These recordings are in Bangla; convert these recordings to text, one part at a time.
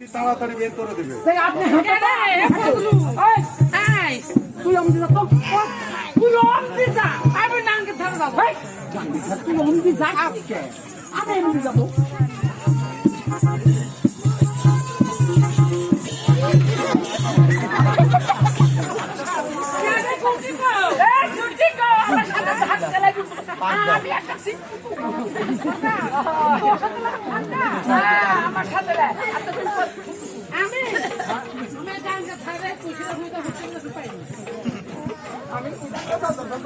তাড়াতাড়ি বের করে দেবে। আপনি তুই যা তো তুই অমনি যা। আমি নাঙ্গে ধরে যাব। তুই যা। আজকে আমি যাব। আমি একটা সিট- হ্যাঁ, আমার সাথে লে। আচ্ছা, তুই বল। আমি মেদানকে ধরে কুশির মতো হুকুম পাইনি কাকা মারো মারো সেই ধরিনি ধরেছি দৌড়াতে দৌড়াতে যায়া নাঙ্গে ধরে গেলি দাদি যে একটা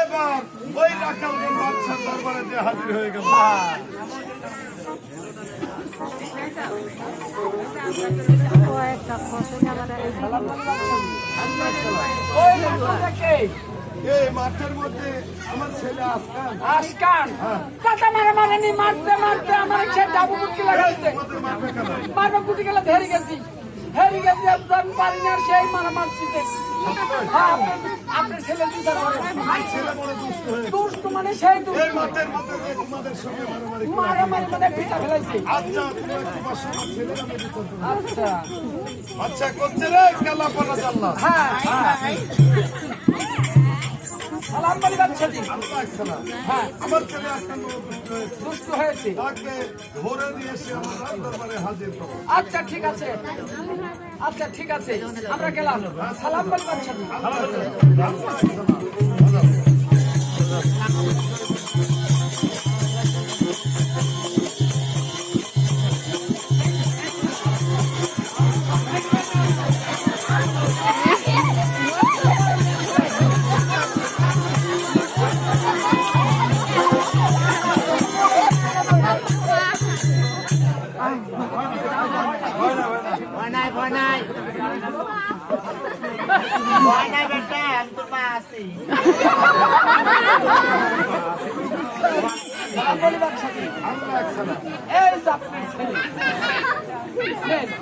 এবার রাখাল ওই রাখালকে বাদশার দরবারে যে হাজির হয়ে গেল। ওই এই মাঠের মধ্যে আমার ছেলে আসকান। আশকান কাটা মারা মারেনি মারতে মারতে আমার সে ডাবু কুটকি মারবে গেলে ধরে গেছি। ধরে গেছি একজন পারি না সেই মারামার মারছি হ্যাঁ আপনার- ছেলে কি ছেলে বড় দুষ্ট মানে সেই দুষ্ট। এই মাঠের মধ্যে তোমাদের সঙ্গে মারামারি মারামারি মানে পিতা ফেলাইছে। আচ্ছা। আচ্ছা। আচ্ছা করছে রে কালা পড়া জাল্লা হ্যাঁ হ্যাঁ। সালাম বলি হ্যাঁ আমার ছেলে দুষ্ট হয়েছে তাকে ধরে নিয়ে এসে আমার দরবারে হাজির করো আচ্ছা ঠিক আছে। আচ্ছা ঠিক আছে। আমরা গেলাম। সালাম বলি বাচ্চা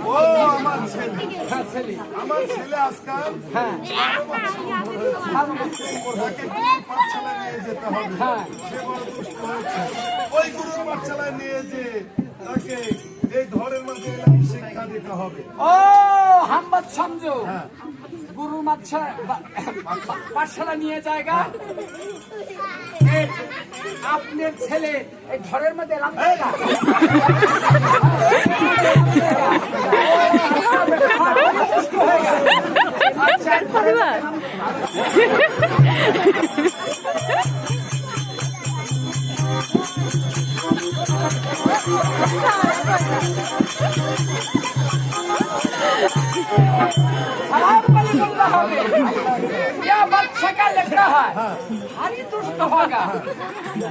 ও আমার নিয়ে যেতে হবে। সে বড় দুষ্ট হয়েছে ওই নিয়ে যে, তাকে এই ধরের মধ্যে শিক্ষা দিতে হবে সমঝো হ্যাঁ গুরু বা- পাঠশালা নিয়ে জায়গা। আপনার ছেলে এই ঘরের মধ্যে এলাম আচ্ছা। सलाम वालेकुम साहब क्या बच्चा का लगता है हारी दुष्ट होगा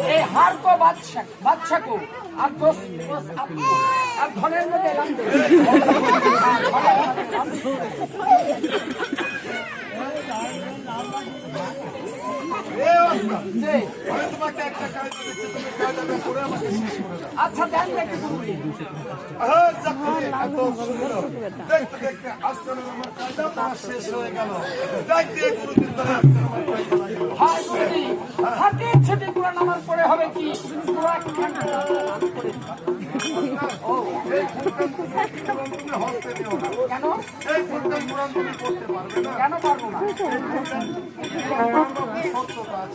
ये हार को बादशाह बादशाह को और दोस्त दोस्त आपको और घरेर में दिलाम আচ্ছা দেন দেখি তুমি আহা, চাকরি এত দেখতে দেখতে আজকে আমার কায়দা শেষ হয়ে গেল। আমার কায়দা লাগল। হাই গুরুজি হাতে ছেটে কোরআন আমার পড়ে হবে কি পুরা ঘণ্টা ও, এই কোরআন তুমি হস্তে নিও কেন এই কোরআন তুমি পড়তে পারবে না। কেন পারব।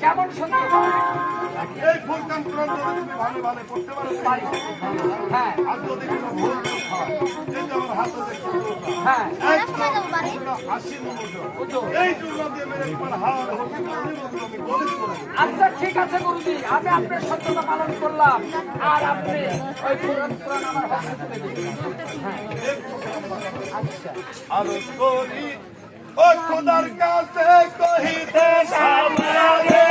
কেমন সত্য এই ফুলটা কোরআন তুমি ভালো ভালো পড়তে পারো, হ্যাঁ। আর যদি কোনো ভুল হয়, আমার হাতে হ্যাঁ। একদম এই জন্য দিয়ে মেরে তোমার হাড় হতে আমি গলিত আচ্ছা ঠিক আছে গুরুজি আমি আপনার সত্যতা পালন করলাম। আর আপনি ওই আমার হস্তে তুলে দিন আচ্ছা আরও করি। ও খোদার কাছে কহিতে সামনে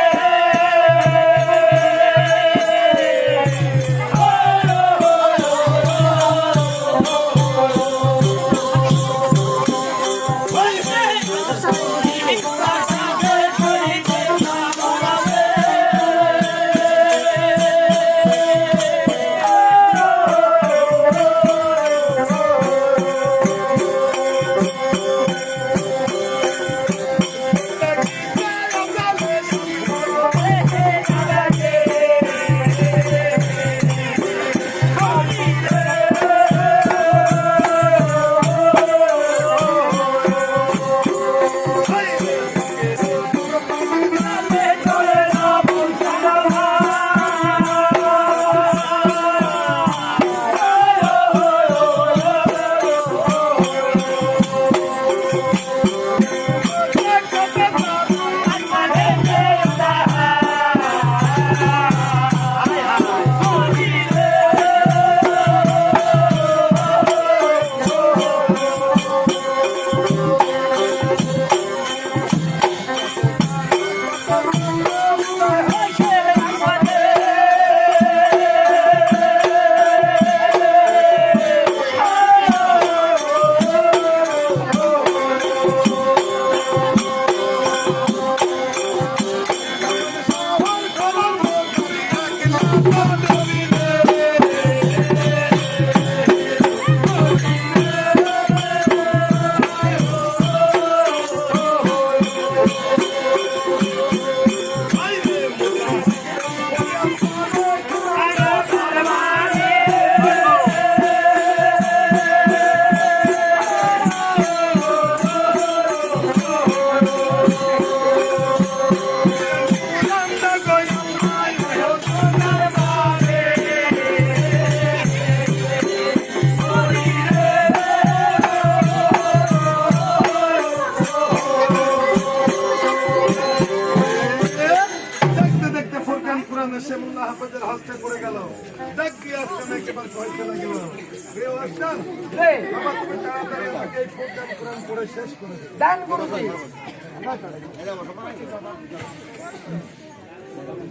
দেন গুরুজি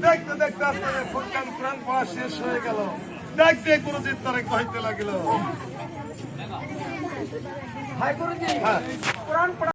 দেখতে দেখতে আস্তে আস্তে ফুরকান কুরআন পড়া শেষ হয়ে গেল। দেখতে দিয়ে তারে কইতে লাগিল। হাই গুরুজি হ্যাঁ। কোরআন পড়া